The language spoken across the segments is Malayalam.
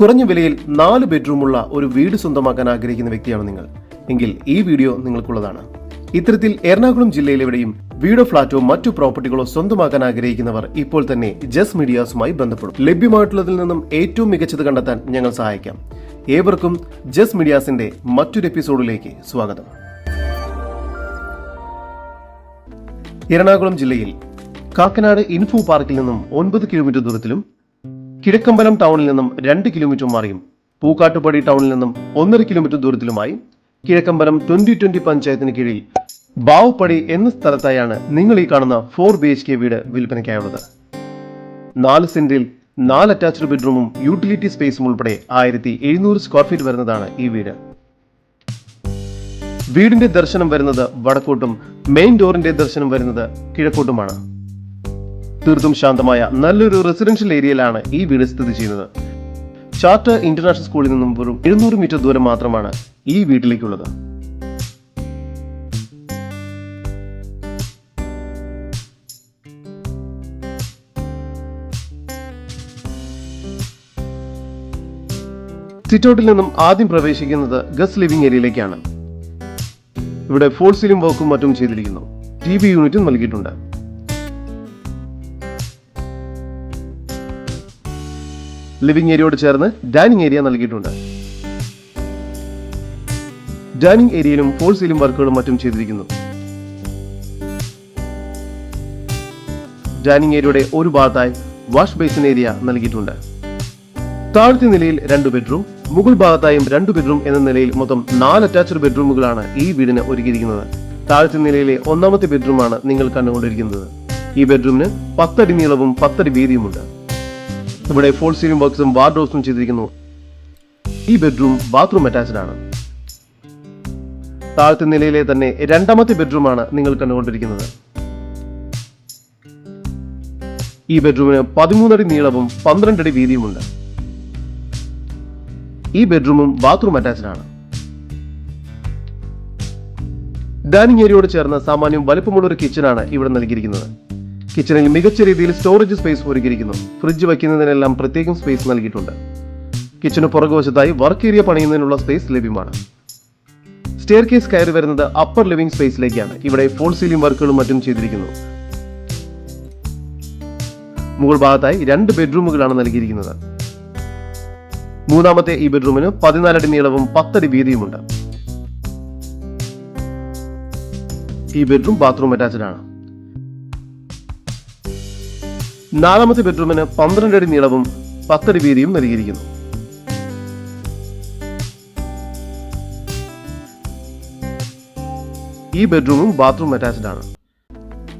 കുറഞ്ഞ വിലയിൽ നാല് ബെഡ്റൂമുള്ള ഒരു വീട് സ്വന്തമാക്കാൻ ആഗ്രഹിക്കുന്ന വ്യക്തിയാണ് നിങ്ങൾ. എങ്കിൽ ഈ വീഡിയോ നിങ്ങൾക്കുള്ളതാണ്. ഇത്തരത്തിൽ എറണാകുളം ജില്ലയിലെവിടെയും വീടോ ഫ്ളാറ്റോ മറ്റു പ്രോപ്പർട്ടികളോ സ്വന്തമാക്കാൻ ആഗ്രഹിക്കുന്നവർ ഇപ്പോൾ തന്നെ ജസ് മീഡിയാസുമായി ബന്ധപ്പെടും. ലഭ്യമായിട്ടുള്ളതിൽ നിന്നും ഏറ്റവും മികച്ചത് കണ്ടെത്താൻ ഞങ്ങൾ സഹായിക്കാം. ഏവർക്കും ജസ് മീഡിയാസിന്റെ മറ്റൊരു എപ്പിസോഡിലേക്ക് സ്വാഗതം. എറണാകുളം ജില്ലയിൽ കാക്കനാട് ഇൻഫോ പാർക്കിൽ നിന്നും ഒൻപത് കിലോമീറ്റർ ദൂരത്തിലും കിഴക്കമ്പലം ടൗണിൽ നിന്നും രണ്ട് കിലോമീറ്റർ മാറിയും പൂക്കാട്ടുപടി ടൗണിൽ നിന്നും ഒന്നര കിലോമീറ്റർ ദൂരത്തിലുമായി കിഴക്കമ്പലം ട്വന്റി ട്വന്റി പഞ്ചായത്തിന് കീഴിൽ ബാവുപ്പടി എന്ന സ്ഥലത്തായാണ് നിങ്ങൾ ഈ കാണുന്ന ഫോർ ബി എച്ച് കെ വീട് വിൽപ്പനയ്ക്കായുള്ളത്. നാല് സെന്റിൽ നാല് അറ്റാച്ച്ഡ് ബെഡ്റൂമും യൂട്ടിലിറ്റി സ്പേസും ഉൾപ്പെടെ ആയിരത്തി എഴുന്നൂറ് സ്ക്വയർ ഫീറ്റ് വരുന്നതാണ് ഈ വീട്. വീടിന്റെ ദർശനം വരുന്നത് വടക്കോട്ടും മെയിൻ ഡോറിന്റെ ദർശനം വരുന്നത് കിഴക്കോട്ടുമാണ്. തീർത്തും ശാന്തമായ നല്ലൊരു റെസിഡൻഷ്യൽ ഏരിയയിലാണ് ഈ വീട് സ്ഥിതി ചെയ്യുന്നത്. ചാർട്ടർ ഇന്റർനാഷണൽ സ്കൂളിൽ നിന്നും വെറും എഴുന്നൂറ് മീറ്റർ ദൂരം മാത്രമാണ് ഈ വീട്ടിലേക്കുള്ളത്. സിറ്റൗട്ടിൽ നിന്നും ആദ്യം പ്രവേശിക്കുന്നത് ഗസ് ലിവിംഗ് ഏരിയയിലേക്കാണ് ഇവിടെ ഫോൾ സീലിംഗ് വർക്കും മറ്റും ചെയ്തിരിക്കുന്നു. ടി വി യൂണിറ്റും നൽകിയിട്ടുണ്ട്. ലിവിംഗ് ഏരിയയോട് ചേർന്ന് ഡൈനിങ് ഏരിയ നൽകിയിട്ടുണ്ട്. ഡൈനിങ് ഏരിയയിലും ഫോൾ സീലിംഗ് വർക്കുകളും മറ്റും ചെയ്തിരിക്കുന്നു. ഡൈനിങ് ഏരിയയുടെ ഒരു ഭാഗത്തായി വാഷ് ബേസിൻ ഏരിയ നൽകിയിട്ടുണ്ട്. താഴത്തെ നിലയിൽ രണ്ട് ബെഡ്റൂം മുകൾ ഭാഗത്തായും രണ്ട് ബെഡ്റൂം എന്ന നിലയിൽ മൊത്തം നാല് അറ്റാച്ച്ഡ് ബെഡ്റൂമുകളാണ് ഈ വീടിന് ഒരുക്കിയിരിക്കുന്നത്. താഴത്തെ നിലയിലെ ഒന്നാമത്തെ ബെഡ്റൂമാണ് നിങ്ങൾ കണ്ടുകൊണ്ടിരിക്കുന്നത്. ഈ ബെഡ്റൂമിന് പത്തടി നീളവും പത്തടി വീതിയുമുണ്ട്. ഇവിടെ ഫോൾ സീലിംഗ് വർക്ക്സും വാർഡ്രോബ്സും ചെയ്തിരിക്കുന്നു. ഈ ബെഡ്റൂം ബാത്റൂം അറ്റാച്ച്ഡ് ആണ്. താഴത്തെ നിലയിലെ തന്നെ രണ്ടാമത്തെ ബെഡ്റൂമാണ് നിങ്ങൾ കണ്ടുകൊണ്ടിരിക്കുന്നത്. ഈ ബെഡ്റൂമിന് പതിമൂന്നടി നീളവും പന്ത്രണ്ടടി വീതിയുമുണ്ട് ഈ ബെഡ്റൂമും ബാത്റൂം അറ്റാച്ച്ഡ് ആണ്. ഡൈനിങ് ഏരിയയോട് ചേർന്ന സാമാന്യം വലുപ്പമുള്ള ഒരു കിച്ചണാണ് ഇവിടെ നൽകിയിരിക്കുന്നത്. കിച്ചണിൽ മികച്ച രീതിയിൽ സ്റ്റോറേജ് സ്പേസ് ഒരുക്കിയിരിക്കുന്നു. ഫ്രിഡ്ജ് വയ്ക്കുന്നതിനെല്ലാം പ്രത്യേകം സ്പേസ് നൽകിയിട്ടുണ്ട്. കിച്ചന് പുറകുവശത്തായി വർക്ക് ഏരിയ പണിയുന്നതിനുള്ള സ്പേസ് ലഭ്യമാണ്. സ്റ്റെയർ കേസ് കയറി വരുന്നത് അപ്പർ ലിവിംഗ് സ്പേസിലേക്കാണ് ഇവിടെ ഫോൾ സീലിംഗ് വർക്കുകളും മറ്റും ചെയ്തിരിക്കുന്നു. മുകൾ ഭാഗത്തായി രണ്ട് ബെഡ്റൂമുകളാണ് നൽകിയിരിക്കുന്നത്. മൂന്നാമത്തെ ഈ ബെഡ്റൂമിന് പതിനാലടി നീളവും പത്തടി വീതിയുമുണ്ട്. ഈ ബെഡ്റൂം ബാത്റൂം അറ്റാച്ച്ഡ് ആണ്. നാലാമത്തെ ബെഡ്റൂമിന് പന്ത്രണ്ട് അടി നീളവും പത്തടി വീതിയും നൽകിയിരിക്കുന്നു. ഈ ബെഡ്റൂമും ബാത്റൂം അറ്റാച്ച്ഡ് ആണ്.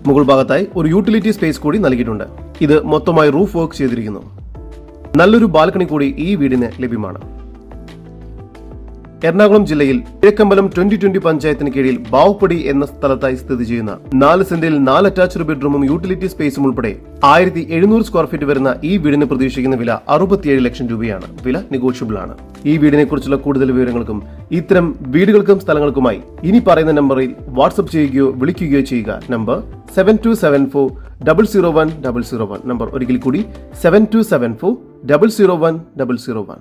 മുകൾ ഭാഗത്തായി ഒരു യൂട്ടിലിറ്റി സ്പേസ് കൂടി നൽകിയിട്ടുണ്ട്. ഇത് മൊത്തമായി റൂഫ് വർക്ക് ചെയ്തിരിക്കുന്നു. നല്ലൊരു ബാൽക്കണി കൂടി ഈ വീടിന് ലഭ്യമാണ്. എറണാകുളം ജില്ലയിൽ കിഴക്കമ്പലം ട്വന്റി ട്വന്റി പഞ്ചായത്തിന് കീഴിൽ ബാവുപടി എന്ന സ്ഥലത്തായി സ്ഥിതി ചെയ്യുന്ന നാല് സെന്റിൽ നാല് അറ്റാച്ച്ഡ് ബെഡ്റൂമും യൂട്ടിലിറ്റി സ്പേസും ഉൾപ്പെടെ ആയിരത്തി എഴുന്നൂറ് സ്ക്വയർ ഫീറ്റ് വരുന്ന ഈ വീടിന് പ്രതീക്ഷിക്കുന്ന വില അറുപത്തിയേഴ് ലക്ഷം രൂപയാണ്. വില നെഗോഷ്യബിൾ ആണ് ഈ വീടിനെ കുറിച്ചുള്ള കൂടുതൽ വിവരങ്ങൾക്കും ഇത്തരം വീടുകൾക്കും സ്ഥലങ്ങൾക്കുമായി ഇനി പറയുന്ന നമ്പറിൽ വാട്സ്ആപ്പ് ചെയ്യുകയോ വിളിക്കുകയോ ചെയ്യുക. Number seven two seven four double zero one double zero one number ഒരിക്കൽ കൂടി seven two seven four double zero one double zero one